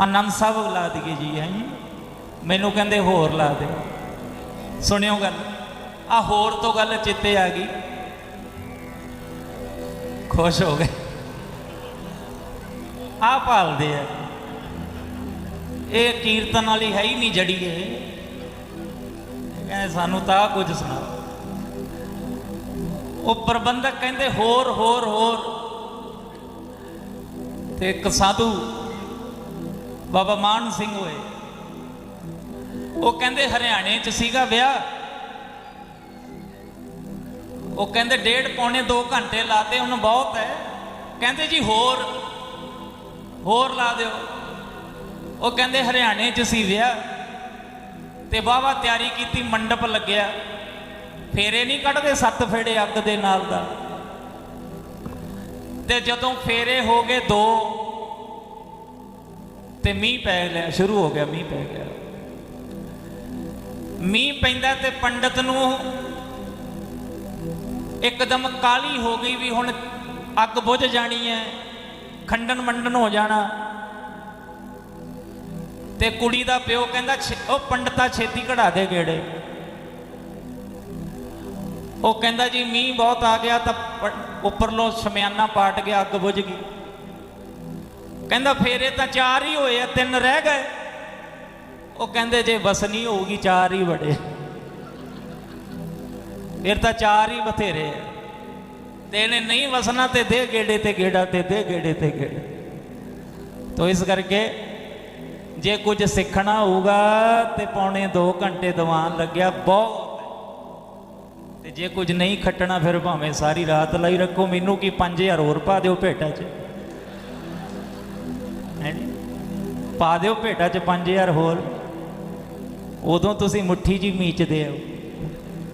ਆਨੰਦ ਸਾਹਿਬ ਲਾ ਦਈਏ ਜੀ ਹੈ ਮੈਨੂੰ ਕਹਿੰਦੇ ਹੋਰ ਲਾ ਦੇ। ਸੁਣਿਓ ਗੱਲ। ਆ ਹੋਰ ਤੋਂ ਗੱਲ ਚਿੱਤੇ ਆ ਗਈ। ਖੁਸ਼ ਹੋ ਗਏ। ਆ ਭਾਲਦੇ ਆ। ਇਹ ਕੀਰਤਨ ਵਾਲੀ ਹੈ ਹੀ ਨਹੀਂ ਜੜੀ ਇਹ। ਕਹਿੰਦੇ ਸਾਨੂੰ ਤਾਂ ਆਹ ਕੁਝ ਸੁਣਾਓ ਉਹ ਪ੍ਰਬੰਧਕ ਕਹਿੰਦੇ ਹੋਰ ਹੋਰ ਹੋਰ। ਤੇ ਇੱਕ ਸਾਧੂ ਬਾਬਾ ਮਾਨ ਸਿੰਘ ਹੋਏ। ਉਹ ਕਹਿੰਦੇ ਹਰਿਆਣੇ ਚ ਸੀਗਾ ਵਿਆਹ। ਉਹ ਕਹਿੰਦੇ ਡੇਢ ਪੌਣੇ 2 ਘੰਟੇ ਲਾਤੇ ਉਹਨੂੰ ਬਹੁਤ ਹੈ। ਕਹਿੰਦੇ ਜੀ ਹੋਰ ਹੋਰ ਲਾ ਦਿਓ। ਉਹ ਕਹਿੰਦੇ ਹਰਿਆਣੇ ਚ ਸੀ ਵਿਆਹ। ਤੇ ਵਾਹਵਾ ਤਿਆਰੀ ਕੀਤੀ, ਮੰਡਪ ਲੱਗਿਆ। ਫੇਰੇ ਨਹੀਂ ਕੱਢਦੇ ਸੱਤ ਫੇੜੇ ਅੱਗ ਦੇ ਨਾਲ ਦਾ। ਤੇ ਜਦੋਂ ਫੇਰੇ ਹੋ ਗਏ ਦੋ ਤੇ ਮੀਂਹ ਪੈ ਲਿਆ ਸ਼ੁਰੂ ਹੋ ਗਿਆ ਮੀਂਹ ਪੈ ਗਿਆ। ਮੀਂਹ ਪੈਂਦਾ ਤੇ ਪੰਡਤ ਨੂੰ ਇੱਕਦਮ ਕਾਲੀ ਹੋ ਗਈ ਵੀ ਹੁਣ ਅੱਗ ਬੁਝ ਜਾਣੀ ਹੈ, ਖੰਡਨ ਮੰਡਨ ਹੋ ਜਾਣਾ। ਤੇ ਕੁੜੀ ਦਾ ਪਿਓ ਕਹਿੰਦਾ, ਛੇ- ਉਹ ਪੰਡਤਾ ਛੇਤੀ ਕਢਾ ਦੇ ਗੇੜੇ। ਉਹ ਕਹਿੰਦਾ, ਜੀ ਮੀਂਹ ਬਹੁਤ ਆ ਗਿਆ ਤਾਂ ਪ- ਉੱਪਰਲੋਂ ਸ਼ਮਿਆਨਾ ਪਾਟ ਗਿਆ, ਅੱਗ ਬੁਝ ਗਈ। ਕਹਿੰਦਾ ਫੇਰੇ ਤਾਂ ਚਾਰ ਹੀ ਹੋਏ ਆ, ਤਿੰਨ ਰਹਿ ਗਏ। ਉਹ ਕਹਿੰਦੇ ਜੇ ਵਸਨੀ ਹੋਊਗੀ, ਚਾਰ ਹੀ ਬੜੇ ਫਿਰ ਤਾਂ ਚਾਰ ਹੀ ਬਥੇਰੇ ਆ। ਤੇ ਇਹਨੇ ਨਹੀਂ ਵਸਣਾ ਤੇ ਦੇ ਗੇੜੇ ਤੇ ਗੇੜਾ, ਤੇ ਦੇ ਗੇੜੇ ਤੇ ਗੇੜਾ। ਤੋ ਇਸ ਕਰਕੇ ਜੇ ਕੁਝ ਸਿੱਖਣਾ ਹੋਊਗਾ ਤੇ ਪੌਣੇ 2 ਘੰਟੇ ਦੀਵਾਨ ਲੱਗਿਆ ਬਹੁਤ। ਤੇ ਜੇ ਕੁਝ ਨਹੀਂ ਖੱਟਣਾ, ਫਿਰ ਭਾਵੇਂ ਸਾਰੀ ਰਾਤ ਲਈ ਰੱਖੋ। ਮੈਨੂੰ ਕੀ 5000 ਹੋਰ ਪਾ ਦਿਓ ਭੇਟਾ 'ਚ? ਹੈਂ ਪਾ ਦਿਓ ਭੇਟਾ 'ਚ 5000 ਹੋਰ। ਉਦੋਂ ਤੁਸੀਂ ਮੁੱਠੀ ਜੀ ਮੀਚਦੇ ਹੋ।